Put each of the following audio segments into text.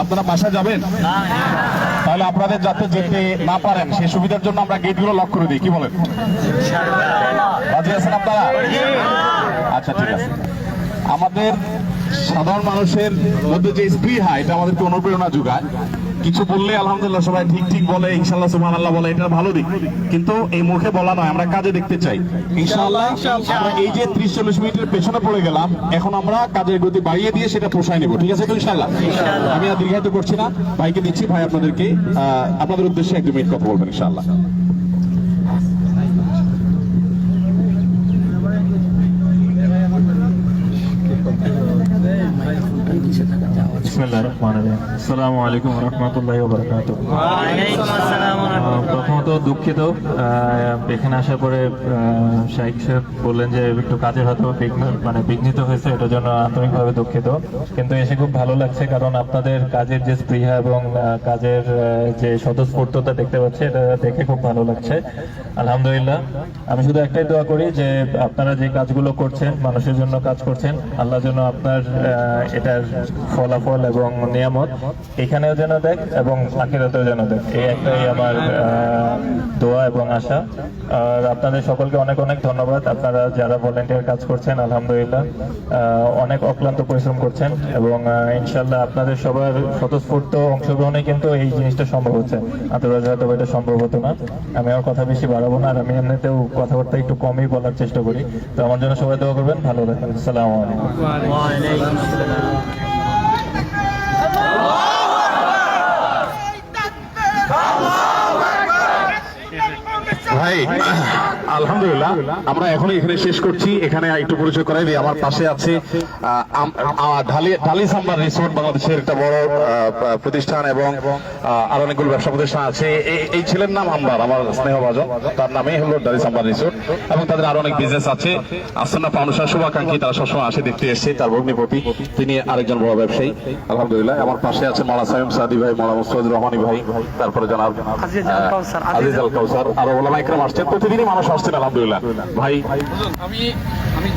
আপনারা বাসায় যাবেন? তাহলে আপনাদের যাতে যেতে না পারেন সেই সুবিধার জন্য আমরা গেটগুলো লক করে দিই কি বলেন? রাজি আছেন আপনারা? আচ্ছা ঠিক আছে। আমাদের সাধারণ মানুষের মধ্যে যে স্পৃহা এটা আমাদেরকে অনুপ্রেরণা যোগায়। কিছু বললে আলহামদুলিল্লাহ সবাই ঠিক ঠিক বলে ইনশাল্লাহ সুমান আল্লাহ বলে এটা ভালো দিক। কিন্তু এই মুখে বলা নয় আমরা কাজে দেখতে চাই। ইনশাআল্লাহ আমরা এই যে ত্রিশ চল্লিশ মিনিটের পেছনে পড়ে গেলাম এখন আমরা কাজের গতি বাড়িয়ে দিয়ে সেটা পোষায় নেব ঠিক আছে তো ইনশাল্লাহ আমি আর দীর্ঘায়িত করছি না। ভাইকে দিচ্ছি ভাই আপনাদেরকে আপনাদের উদ্দেশ্যে এক দু মিনিট কথা বলবেন ইনশাআল্লাহ। আসসালামু আলাইকুম রাহমাতুল্লাহি প্রথমত দুঃখিত এখানে আসার পরে শাইখ সাহেব বললেন যে একটু কাজের হয়তো বিঘ্ন- মানে বিঘ্নিত হয়েছে এটার জন্য আন্তরিকভাবে দুঃখিত। কিন্তু এসে খুব ভালো লাগছে কারণ আপনাদের কাজের যে স্পৃহা এবং কাজের যে স্বতঃস্ফূর্ততা দেখতে পাচ্ছি এটা দেখে খুব ভালো লাগছে। আলহামদুলিল্লাহ আমি শুধু একটাই দোয়া করি যে আপনারা যে কাজগুলো করছেন মানুষের জন্য কাজ করছেন আল্লাহ যেন আপনার এটার ফলাফল এবং নিয়ামত। এখানেও যেন দেখ এবং আখিরাতেও যেন দেখ। এই একটাই আমার দোয়া এবং আশা। আর আপনাদের সকলকে অনেক অনেক ধন্যবাদ। আপনারা যারা ভলেন্টিয়ার কাজ করছেন, আলহামদুলিল্লাহ অনেক অক্লান্ত পরিশ্রম করছেন এবং ইনশাল্লাহ আপনাদের সবার স্বতঃস্ফূর্ত অংশগ্রহণে কিন্তু এই জিনিসটা সম্ভব হচ্ছে। আদারওয়াইজ হয়তো এটা সম্ভব হতো না। আমি আর কথা বেশি বাড়াবো না। আর আমি এমনিতেও কথাবার্তা একটু কমই বলার চেষ্টা করি। তো আমার জন্য সবাই দোয়া করবেন। ভালো থাকবেন। আসসালামু আলাইকুম। ให้ আলহামদুলিল্লাহ। আমরা এখনই এখানে শেষ করছি। এখানে একটু পরিচয় করাই দিই। আমার পাশে আছে ঢালি সাম্বার রিসোর্ট বাংলাদেশের একটা বড় প্রতিষ্ঠান এবং আরও অনেকগুলো ব্যবসা প্রতিষ্ঠান আছে। এই- ছেলের নাম আম্বার আমার স্নেহভাজন। তার নামে হলো ঢালি সাম্বার রিসোর্ট এবং তাদের আরও অনেক বিজনেস আছে। আসন্ন ফাউন্ডেশন শুভাকাঙ্ক্ষী তারা সবসময় আসে দেখতে এসেছে তার ভগ্নিপতি তিনি আরেকজন বড় ব্যবসায়ী। আলহামদুলিল্লাহ আমার পাশে আছে মালা সাইম সাদি ভাই মালা মুস্তাফিজুর রহমানি ভাই তারপরে জানাব আজিজ আল কাউসার, আজিজ আল কাউসার আরও ওলামা ইকরাম আসছেন। প্রতিদিনই মানুষ আসছেন আলহামদুলিল্লাহ। ভাই আমি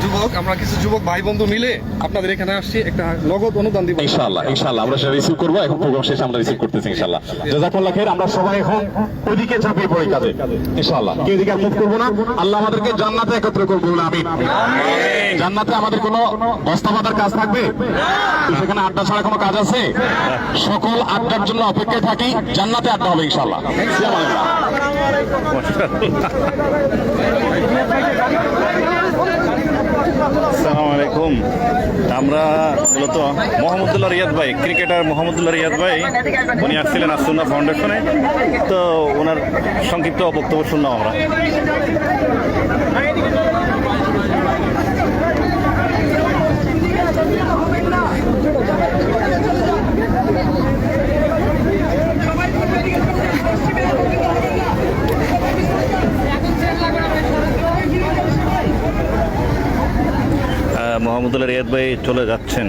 যুবক আমরা কিছু যুবক ভাই বন্ধু মিলে আপনাদের এখানে আসছি একটা নগদ অনুদান দিব। ইনশাআল্লাহ ইনশাআল্লাহ আমরা সেটা রিসিভ করব এখন প্রোগ্রাম শেষে আমরা রিসিভ করতেছি ইনশাআল্লাহ। জাজাকাল্লাহ খের আমরা সবাই এখন ওইদিকে ঝাঁপিয়ে পড়ি কাজে ইনশাআল্লাহ। কেউ দিকে মুখ করব না আল্লাহ আমাদেরকে জান্নাতে একত্র করব বলে আমি জান্নাতে আমাদের কোনো বস্তা কাজ থাকবে? সেখানে আড্ডা ছাড়া কোনো কাজ আছে? সকল আড্ডার জন্য অপেক্ষায় থাকি জান্নাতে আড্ডা হবে ইনশাআল্লাহ। আসসালামু আলাইকুম। আসসালামু আলাইকুম আমরা মূলত মোহাম্মদুল্লাহ রিয়াদ ভাই, ক্রিকেটার মোহাম্মদুল্লাহ রিয়াদ ভাই, উনি আসছিলেন আসুন্না ফাউন্ডেশনে। তো ওনার সংক্ষিপ্ত বক্তব্য শুনলাম আমরা। আহ, মোহাম্মদুল্লাহ রিয়াদ ভাই চলে যাচ্ছেন।